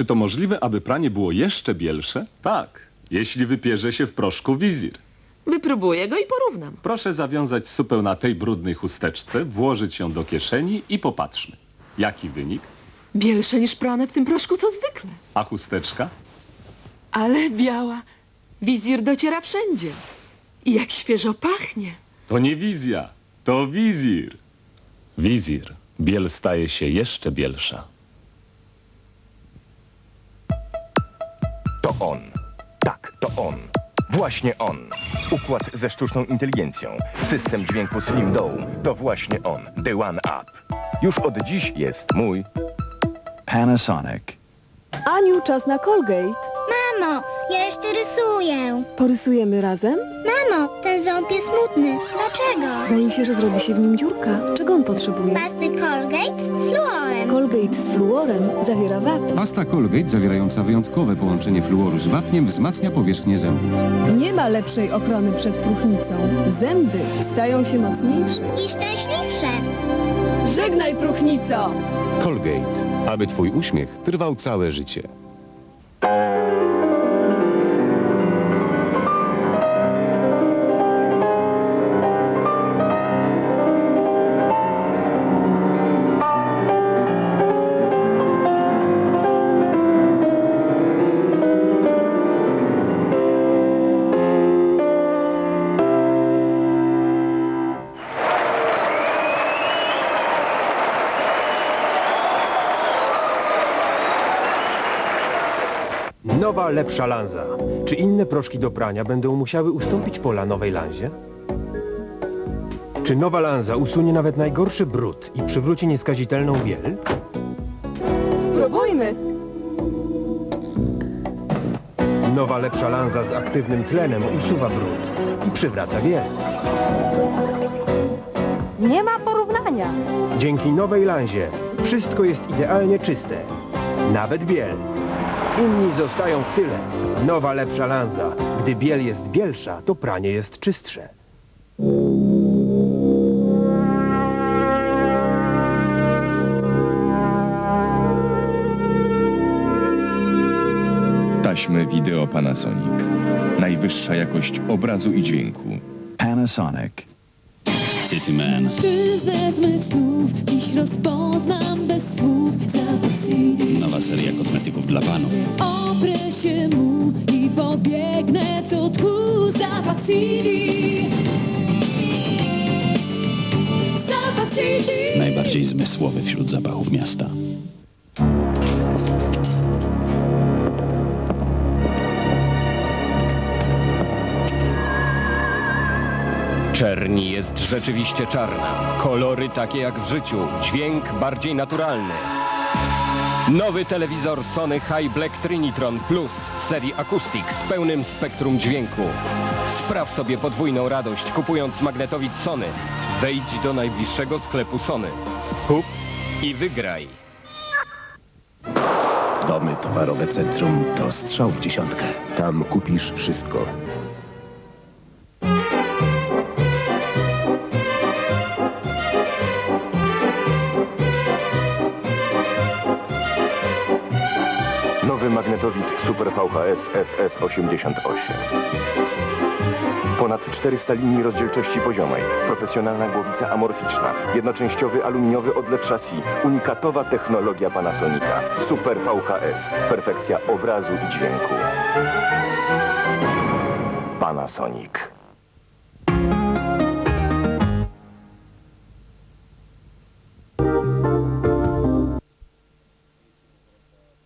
Czy to możliwe, aby pranie było jeszcze bielsze? Tak, jeśli wypierze się w proszku wizir. Wypróbuję go i porównam. Proszę zawiązać supę na tej brudnej chusteczce, włożyć ją do kieszeni i popatrzmy. Jaki wynik? Bielsze niż prane w tym proszku, co zwykle. A chusteczka? Ale biała. Wizir dociera wszędzie. I jak świeżo pachnie. To nie wizja, to wizir. Wizir. Biel staje się jeszcze bielsza. To on. Tak, to on. Właśnie on. Układ ze sztuczną inteligencją. System dźwięku Slim Dow. To właśnie on. The One Up. Już od dziś jest mój. Panasonic. Aniu, czas na Colgate. Mamo, ja jeszcze rysuję. Porysujemy razem? Mamo, ten ząb jest smutny. Dlaczego? Boję się, że zrobi się w nim dziurka. Czego on potrzebuje? Pasty Colgate z fluorem. Colgate z fluorem zawiera wapń. Pasta Colgate zawierająca wyjątkowe połączenie fluoru z wapniem wzmacnia powierzchnię zębów. Nie ma lepszej ochrony przed próchnicą. Zęby stają się mocniejsze. I szczęśliwsze. Żegnaj, próchnico! Colgate, aby twój uśmiech trwał całe życie. Nowa, lepsza Lanza. Czy inne proszki do prania będą musiały ustąpić pola nowej Lanzie? Czy nowa Lanza usunie nawet najgorszy brud i przywróci nieskazitelną biel? Spróbujmy! Nowa, lepsza Lanza z aktywnym tlenem usuwa brud i przywraca biel. Nie ma porównania! Dzięki nowej Lanzie wszystko jest idealnie czyste. Nawet biel. Inni zostają w tyle. Nowa, lepsza Lanza. Gdy biel jest bielsza, to pranie jest czystsze. Taśmy wideo Panasonic. Najwyższa jakość obrazu i dźwięku. Panasonic. Cityman. Mężczyznę z mych snów Dziś rozpoznam bez słów Zapach CD Nowa seria kosmetyków dla panów. Oprę się mu i pobiegnę co tchu Zapach CD Zapach CD Najbardziej zmysłowy wśród zapachów miasta. Czerni jest rzeczywiście czarna. Kolory takie jak w życiu. Dźwięk bardziej naturalny. Nowy telewizor Sony High Black Trinitron Plus z serii Acoustic z pełnym spektrum dźwięku. Spraw sobie podwójną radość kupując magnetowid Sony. Wejdź do najbliższego sklepu Sony. Kup i wygraj. Domy Towarowe Centrum to strzał w dziesiątkę. Tam kupisz wszystko. Nowy magnetowid Super VHS FS88. Ponad 400 linii rozdzielczości poziomej, profesjonalna głowica amorficzna, jednoczęściowy aluminiowy odlew chassis, unikatowa technologia Panasonica. Super VHS, perfekcja obrazu i dźwięku. Panasonic.